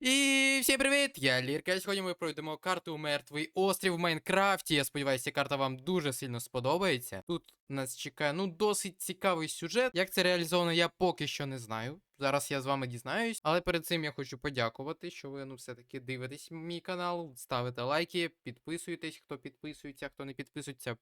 І всім привіт! Я Лірка. Сьогодні ми пройдемо карту Мертвий острів в Майнкрафті. Я сподіваюся, карта вам дуже сильно сподобається. Тут нас чекає ну досить цікавий сюжет. Як це реалізовано, я поки що не знаю. Зараз я з вами дізнаюсь, але перед цим я хочу подякувати, що ви ну все-таки дивитесь мій канал, ставите лайки, підписуєтесь, хто підписується, хто не підписується.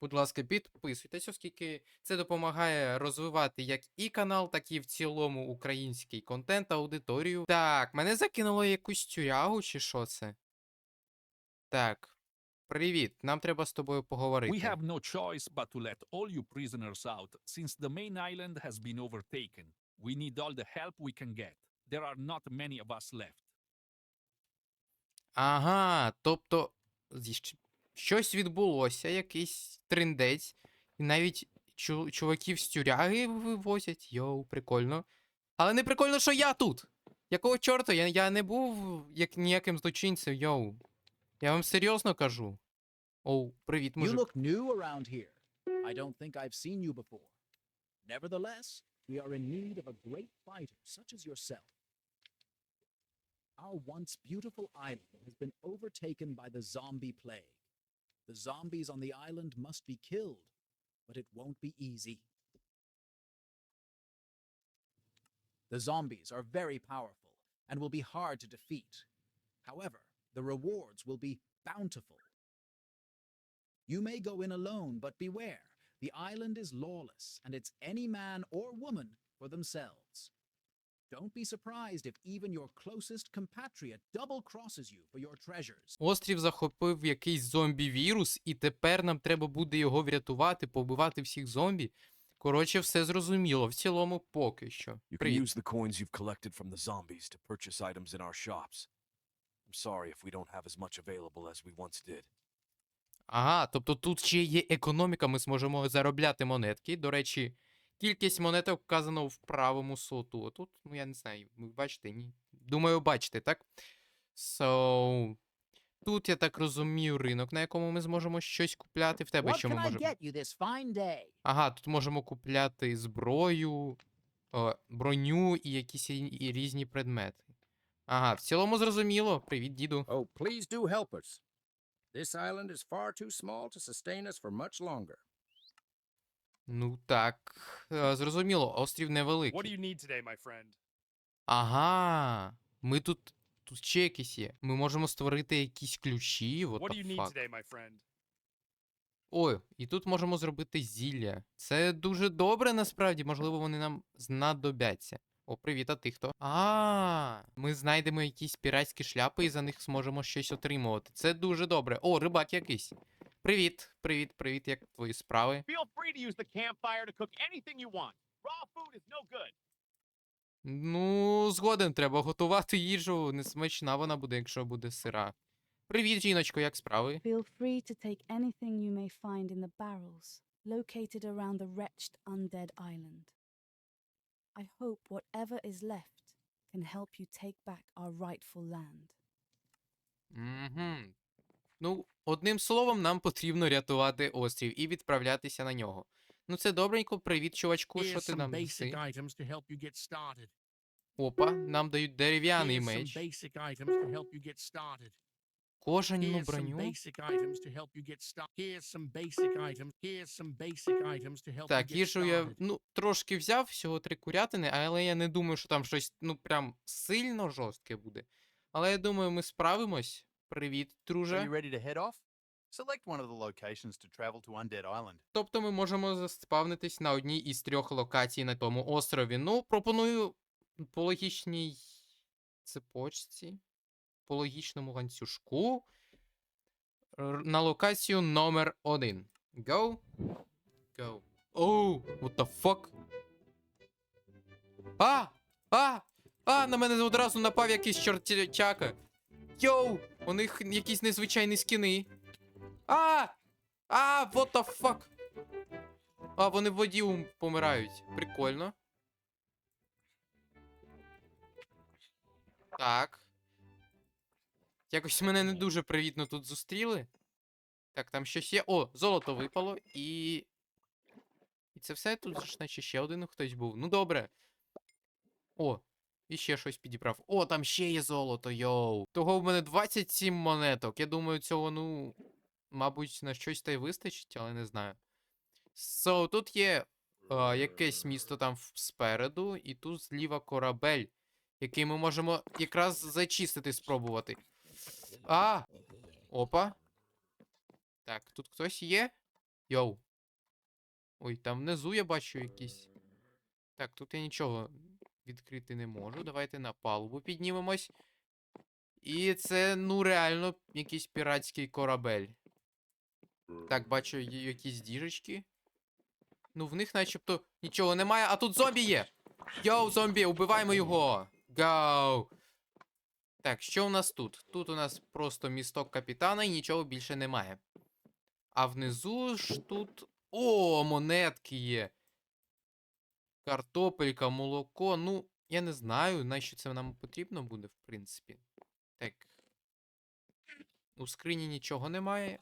Будь ласка, підписуйтесь, оскільки це допомагає розвивати як і канал, так і в цілому український контент, аудиторію. Так, мене закинуло якусь тюрягу, чи що це? Так. Привіт, нам треба з тобою поговорити. We have no choice but to let all you prisoners out, since the main island has been overtaken. We need all the help we can get. There are not many of us left. Ага, тобто щось відбулося, якийсь триндець, і навіть чу- чуваків з тюряги вивозять. Йоу, прикольно. Але не прикольно, що я тут. Якого чорта? Я, я не був як ніяким злочинцем, йоу. Я вам серйозно кажу. Оу, привіт, You мужик. look new around here. I don't think I've seen you before. Nevertheless, we are in need of a great fighter such as yourself. Our once beautiful island has been overtaken by the zombie plague. The zombies on the island must be killed, but it won't be easy. The zombies are very powerful and will be hard to defeat. However, the rewards will be bountiful. You may go in alone, but beware. The island is lawless, and it's any man or woman for themselves. Don't be surprised if even your closest compatriot double crosses you for your treasures. Острів захопив якийсь зомбі-вірус, і тепер нам треба буде його врятувати, побивати всіх зомбі. Коротше, все зрозуміло. В цілому поки що. You can use the coins you've collected from the zombies to purchase items in our shops. I'm sorry if we don't have as much available as we once did. Ага, тобто тут ще є економіка, ми зможемо заробляти монетки. До речі, кількість монеток вказано в правому соту. Тут, ну я не знаю, ви бачите, ні. Думаю, бачите, так? So, тут, я так розумію, ринок, на якому ми зможемо щось купляти. В тебе що ми можемо. Ага, тут можемо купляти зброю, броню і якісь і- і різні предмети. Ага, в цілому зрозуміло. Привіт, діду. Oh, please do help us. This island is far too small to sustain us for much longer. Ну так, е, зрозуміло, острів What do невеликий. you need today, my friend? Ага, ми тут. Тут ще якісь є. Ми можемо створити якісь ключі. What What do the you need fuck? today, my friend? Ой, і тут можемо зробити зілля. Це дуже добре, насправді. Можливо, вони нам знадобляться. О, привіт, а ти хто? А, ми знайдемо якісь піратські шляпи і за них зможемо щось отримувати. Це дуже добре. О, рибак якийсь. Привіт, привіт, привіт, як твої справи? Feel free to use the campfire to cook anything you want. Raw food is no good. Ну, згоден, треба готувати їжу. Несмачна вона буде, якщо буде сира. Привіт, жіночко, як справи? Feel free to take anything you may find in the barrels located around the wretched undead island. I hope whatever is left can help you take back our rightful land. Угу. Ну, одним словом, нам потрібно рятувати острів і відправлятися на нього. Ну, це добренько, привіт, чувачку, що ти нам даси? Опа, нам дають дерев'яний меч, кожану броню. Так, їжу я, ну, трошки взяв, всього три курятини, але я не думаю, що там щось, ну, прям сильно жорстке буде. Але я думаю, ми справимось. Привіт, друже. you ready to head off? Select one of the locations to travel to Undead Island. Тобто ми можемо заспавнитись на одній із трьох локацій на тому острові. Ну, пропоную по логічній цепочці, по логічному ланцюжку на локацію номер один. Go. Go. Оу, what the fuck? А! А! А! На мене одразу напав якийсь чортячака. Йоу! У них якісь незвичайні скіни. А! А, what the fuck? А, вони в воді помирають. Прикольно. Так. Якось мене не дуже привітно тут зустріли. Так, там щось є. О, золото випало і. І це все тут ж наче ще один хтось був. Ну добре. О, І ще щось підібрав. О, там ще є золото, йоу. Того в мене 27 монеток. Я думаю, цього, ну, мабуть, на щось та й вистачить, але не знаю. So, тут є а, якесь місто там спереду, і тут зліва корабель, який ми можемо якраз зачистити, спробувати. А! Опа. Так, тут хтось є? Йоу. Ой, там внизу я бачу якісь. Так, тут я нічого відкрити не можу. Давайте на палубу піднімемось. І це, ну, реально, якийсь піратський корабель. Так, бачу якісь діжечки. Ну, в них начебто нічого немає, а тут зомбі є! Йоу, зомбі, убиваємо його! Гоу! Так, що у нас тут? Тут у нас просто місток капітана і нічого більше немає. А внизу ж тут. О, монетки є. Картопелька, молоко. Ну, я не знаю, нащо це нам потрібно буде, в принципі. Так. У скрині нічого немає.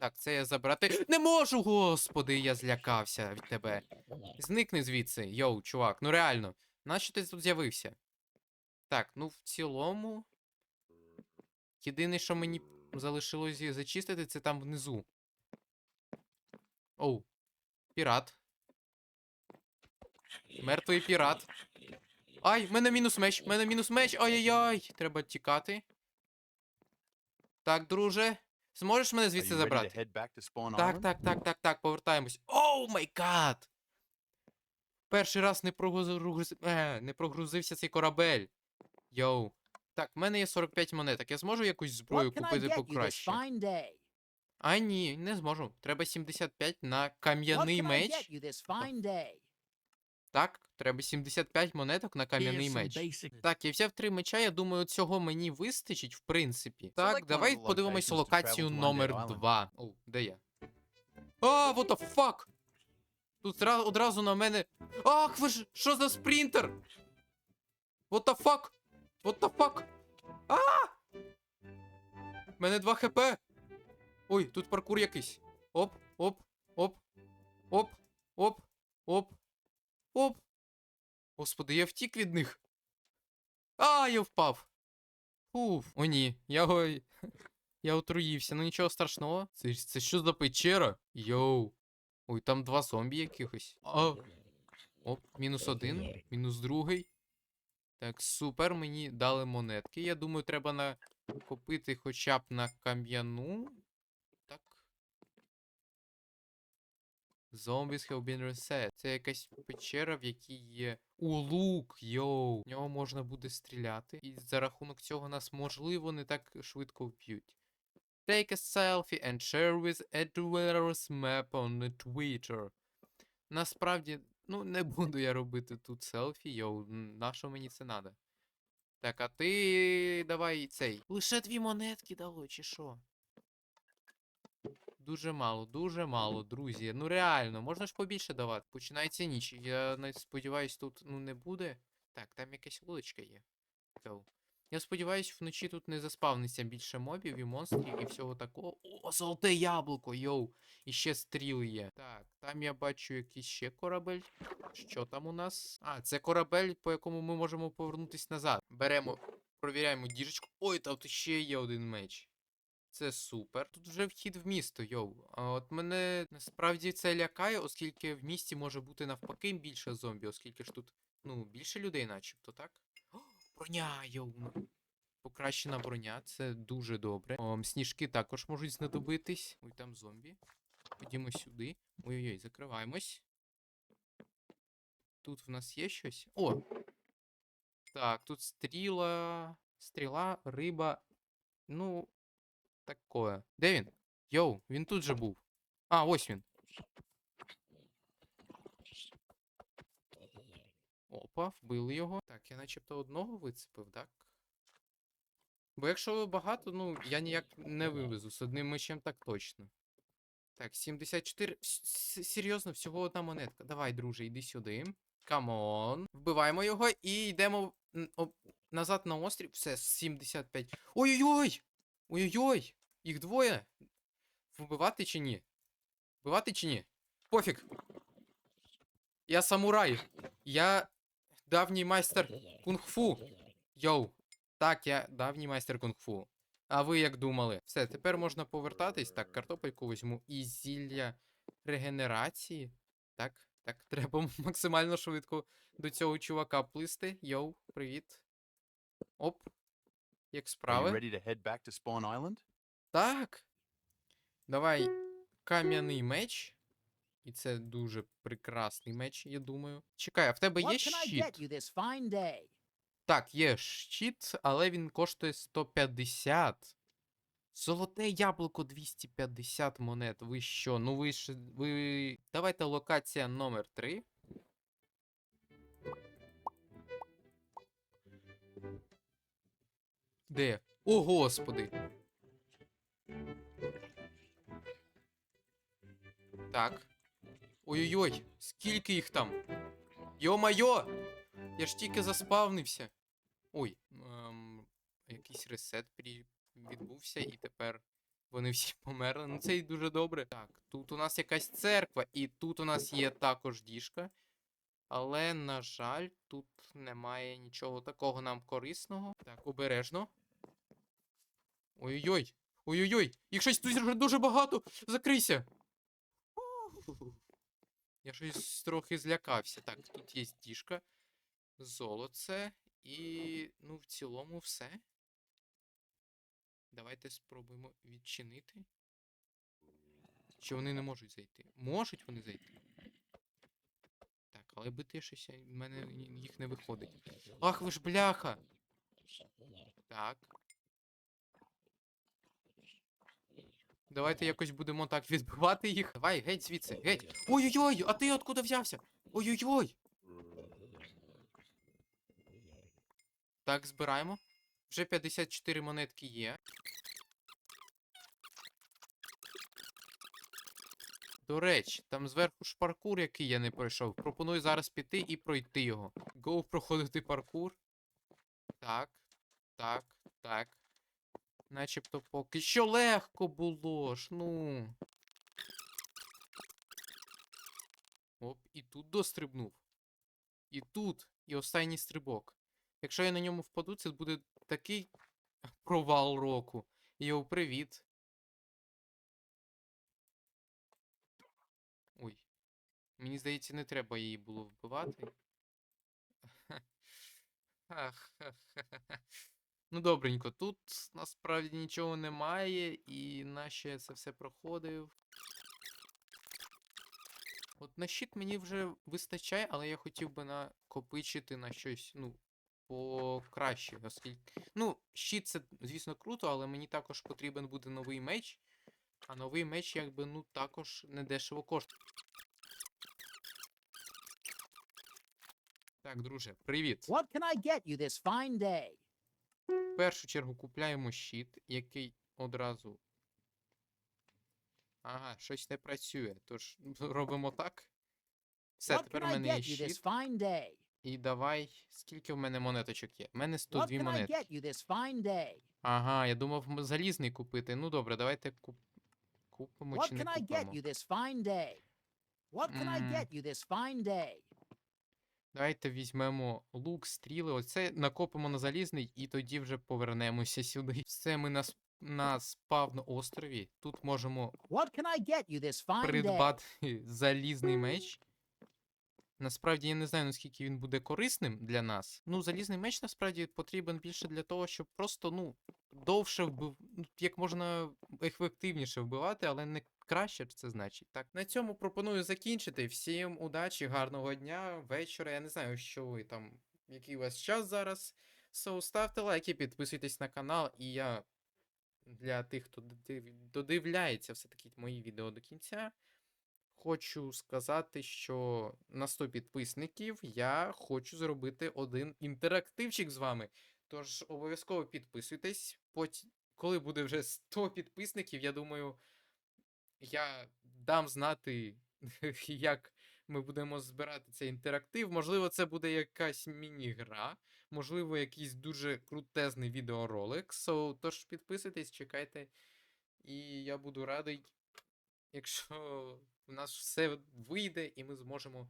Так, це я забрати. Не можу, господи, я злякався від тебе. Зникни звідси, йоу, чувак, ну реально. Нащо ти тут з'явився? Так, ну в цілому. Єдине, що мені залишилось зачистити, це там внизу. Оу. Пірат. Мертвий пірат. Ай, в мене мінус меч, в мене мінус меч. Ай-яй-яй. Треба тікати. Так, друже. Зможеш мене звідси забрати? Так, так, так, так, так, повертаємось. Оу май гад! Перший раз не е, не прогрузився цей корабель. Йоу. Так, в мене є 45 монеток. Я зможу якусь зброю купити покраще? А ні, не зможу. Треба 75 на кам'яний меч. Так, треба 75 монеток на кам'яний меч. Так, я взяв три меча, я думаю, цього мені вистачить, в принципі. Так, давай подивимось локацію номер 2. О, де я? А, what the fuck? Тут одразу на мене. Ах, ви ж, що за спринтер? What the fuck? What the fuck? А! Мене 2 хп. Ой, тут паркур якийсь. Оп, оп, оп, оп, оп, оп, оп. Господи, я втік від них. А, я впав. Уф. О, ні. Я ой. Я отруївся. Ну нічого страшного. Це, це що за печера? Йоу. Ой, там два зомбі якихось. А. Оп, мінус один, мінус другий. Так, супер, мені дали монетки. Я думаю, треба накопити хоча б на кам'яну. Так. Zombies have been reset. Це якась печера, в якій є улук, йоу. В нього можна буде стріляти. І за рахунок цього нас, можливо, не так швидко вб'ють. Take a selfie and share with Edwards map on Twitter. Насправді, ну, не буду я робити тут селфі, йоу, на що мені це надо? Так, а ти давай цей. Лише дві монетки дало, чи що? Дуже мало, дуже мало, друзі. Ну реально, можна ж побільше давати. Починається ніч. Я сподіваюсь, тут ну не буде. Так, там якась вуличка є. Go. Я сподіваюсь, вночі тут не заспавниться більше мобів і монстрів і всього такого. О, золоте яблуко, йоу! І ще стріли є. Так, там я бачу якийсь ще корабель. Що там у нас? А, це корабель, по якому ми можемо повернутися назад. Беремо, провіряємо діжечку. Ой, там ще є один меч. Це супер. Тут вже вхід в місто, йоу. А от мене насправді це лякає, оскільки в місті може бути навпаки більше зомбі, оскільки ж тут, ну, більше людей, начебто, так? О, броня, йоу. Покращена броня, це дуже добре. Ом, сніжки також можуть знадобитись. Ой, там зомбі. Ходімо сюди. Ой-ой-ой, закриваємось. Тут в нас є щось. О! Так, тут стріла. Стріла, риба. Ну, такое. Де він? Йоу, він тут же був. А, ось він. Опа, вбили його. Так, я начебто одного вицепив, так? Бо якщо багато, ну, я ніяк не вивезу. З одним мечем так точно. Так, 74. С- с- Серйозно, всього одна монетка. Давай, друже, йди сюди. Камон. Вбиваємо його і йдемо назад на острів. Все, 75. Ой-ой-ой! Ой-ой-ой! Їх двоє. Вбивати чи ні? Вбивати чи ні? Пофіг. Я самурай. Я давній майстер кунг-фу. Йоу. Так, я давній майстер кунг-фу. А ви як думали? Все, тепер можна повертатись. Так, картопельку візьму і зілля регенерації. Так, так, треба максимально швидко до цього чувака плисти. Йоу, привіт. Оп. Як справи? ready to head back to Spawn Island? Так. Давай кам'яний меч. І це дуже прекрасний меч, я думаю. Чекай, а в тебе є щит? Так, є щит, але він коштує 150. Золоте яблуко 250 монет. Ви що? Ну ви ж. Ви. Давайте локація номер 3. Де? О, господи. Так. Ой-ой-ой, скільки їх там? Йо-майо! Я ж тільки заспавнився. Ой, ем, якийсь ресет відбувся, і тепер вони всі померли. Ну це і дуже добре. Так, тут у нас якась церква, і тут у нас є також діжка. Але, на жаль, тут немає нічого такого нам корисного. Так, обережно. Ой-ой-ой! Ой-ой-ой! Їх щось дуже, дуже багато! Закрийся! Я щось трохи злякався. Так, тут є діжка золоце і, ну, в цілому все. Давайте спробуємо відчинити. Чи вони не можуть зайти? Можуть вони зайти? Так, але бити щось в мене їх не виходить. Ах, ви ж бляха! Так. Давайте якось будемо так відбивати їх. Давай, геть звідси, геть. Ой-ой-ой, а ти откуда взявся? Ой-ой-ой! Так, збираємо. Вже 54 монетки є. До речі, там зверху ж паркур, який я не пройшов. Пропоную зараз піти і пройти його. Гоу проходити паркур. Так, так, так. Начебто поки що легко було ж, ну. Оп, і тут дострибнув. І тут, і останній стрибок. Якщо я на ньому впаду, це буде такий провал року. Йоу, привіт. Ой. Мені здається, не треба її було вбивати. Ах, ха-ха-ха. Ну, добренько, тут насправді нічого немає, і я це все проходив. От на щит мені вже вистачає, але я хотів би накопичити на щось, ну, покраще, оскільки. Ну, щит це, звісно, круто, але мені також потрібен буде новий меч. А новий меч, якби, ну, також недешево коштує. Так, друже, привіт. What can I get you this fine day? В першу чергу купляємо щит, який одразу. Ага, щось не працює. Тож робимо так. Все, тепер у мене є щит. І давай. Скільки в мене монеточок є? У мене What 102 can I монетки. get you this fine day? Ага, я думав залізний купити. Ну добре, давайте куп... купимо What чи не can I get купимо. you this fine day? What can I get you this fine day? Давайте візьмемо лук, стріли. Оце накопимо на залізний і тоді вже повернемося сюди. Все, ми на, на спавно острові. Тут можемо придбати залізний меч. Насправді я не знаю, наскільки він буде корисним для нас. Ну, залізний меч насправді потрібен більше для того, щоб просто, ну, довше вбив... ну, як можна ефективніше вбивати, але не краще це значить. Так, на цьому пропоную закінчити. Всім удачі, гарного дня, вечора. Я не знаю, що ви там, який у вас час зараз. So, ставте лайки, підписуйтесь на канал, і я для тих, хто додивляється все-таки мої відео до кінця. Хочу сказати, що на 100 підписників я хочу зробити один інтерактивчик з вами. Тож обов'язково підписуйтесь. Коли буде вже 100 підписників, я думаю, я дам знати, як ми будемо збирати цей інтерактив. Можливо, це буде якась міні-гра, можливо, якийсь дуже крутезний відеоролик. So, тож підписуйтесь, чекайте. І я буду радий, якщо в нас все вийде, і ми зможемо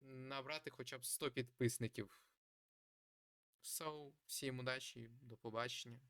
набрати хоча б 100 підписників. So, всім удачі, до побачення.